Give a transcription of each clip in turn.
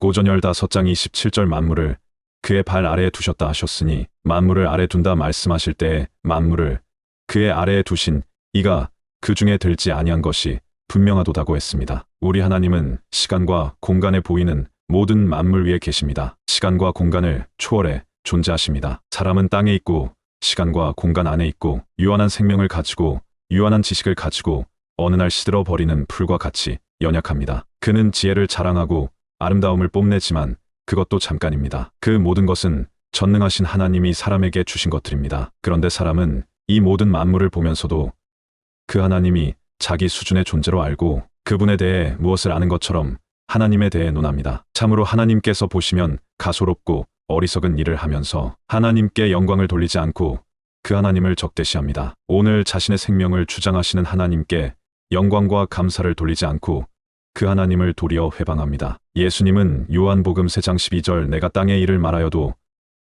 고전 15장 27절 만물을 그의 발 아래에 두셨다 하셨으니 만물을 아래 둔다 말씀하실 때에 만물을 그의 아래에 두신 이가 그 중에 들지 아니한 것이 분명하도다고 했습니다. 우리 하나님은 시간과 공간에 보이는 모든 만물 위에 계십니다. 시간과 공간을 초월해 존재하십니다. 사람은 땅에 있고 시간과 공간 안에 있고 유한한 생명을 가지고 유한한 지식을 가지고 어느 날 시들어 버리는 풀과 같이 연약합니다. 그는 지혜를 자랑하고 아름다움을 뽐내지만 그것도 잠깐입니다. 그 모든 것은 전능하신 하나님이 사람에게 주신 것들입니다. 그런데 사람은 이 모든 만물을 보면서도 그 하나님이 자기 수준의 존재로 알고 그분에 대해 무엇을 아는 것처럼 하나님에 대해 논합니다. 참으로 하나님께서 보시면 가소롭고 어리석은 일을 하면서 하나님께 영광을 돌리지 않고 그 하나님을 적대시합니다. 오늘 자신의 생명을 주장하시는 하나님께 영광과 감사를 돌리지 않고 그 하나님을 도리어 회방합니다. 예수님은 요한복음 3장 12절 내가 땅의 일을 말하여도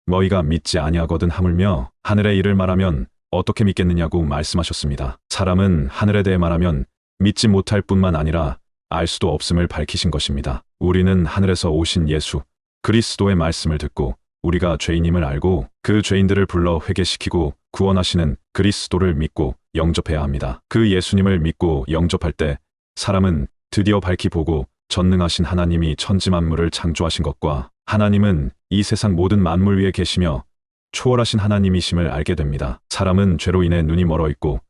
너희가 믿지 아니하거든 하물며 하늘의 일을 말하면 어떻게 믿겠느냐고 말씀하셨습니다. 사람은 하늘에 대해 말하면 믿지 못할 뿐만 아니라 알 수도 없음을 밝히신 것입니다. 우리는 하늘에서 오신 예수 그리스도의 말씀을 듣고 우리가 죄인임을 알고 그 죄인들을 불러 회개시키고 구원하시는 그리스도를 믿고 영접해야 합니다. 그 예수님을 믿고 영접할 때 사람은 드디어 밝히 보고 전능하신 하나님이 천지 만물을 창조하신 것과 하나님은 이 세상 모든 만물 위에 계시며 초월하신 하나님이심을 알게 됩니다. 사람은 죄로 인해 눈이 멀어 있고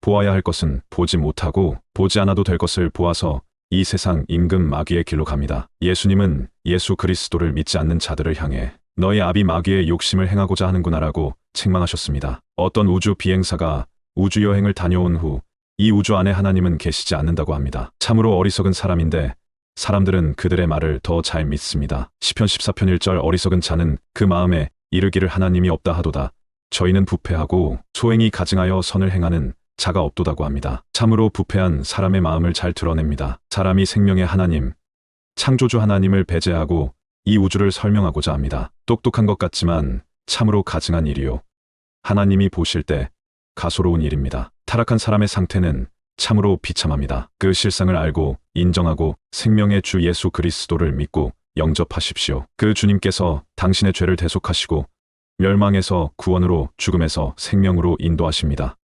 보아야 할 것은 보지 못하고 보지 않아도 될 것을 보아서 이 세상 임금 마귀의 길로 갑니다. 예수님은 예수 그리스도를 믿지 않는 자들을 향해 너희 아비 마귀의 욕심을 행하고자 하는구나라고 책망하셨습니다. 어떤 우주 비행사가 우주 여행을 다녀온 후 이 우주 안에 하나님은 계시지 않는다고 합니다. 참으로 어리석은 사람인데 사람들은 그들의 말을 더 잘 믿습니다. 시편 14편 1절 어리석은 자는 그 마음에 이르기를 하나님이 없다 하도다. 저희는 부패하고 소행이 가증하여 선을 행하는 자가 없도다고 합니다. 참으로 부패한 사람의 마음을 잘 드러냅니다. 사람이 생명의 하나님, 창조주 하나님을 배제하고 이 우주를 설명하고자 합니다. 똑똑한 것 같지만 참으로 가증한 일이요. 하나님이 보실 때 가소로운 일입니다. 타락한 사람의 상태는 참으로 비참합니다. 그 실상을 알고 인정하고 생명의 주 예수 그리스도를 믿고 영접하십시오. 그 주님께서 당신의 죄를 대속하시고 멸망에서 구원으로 죽음에서 생명으로 인도하십니다.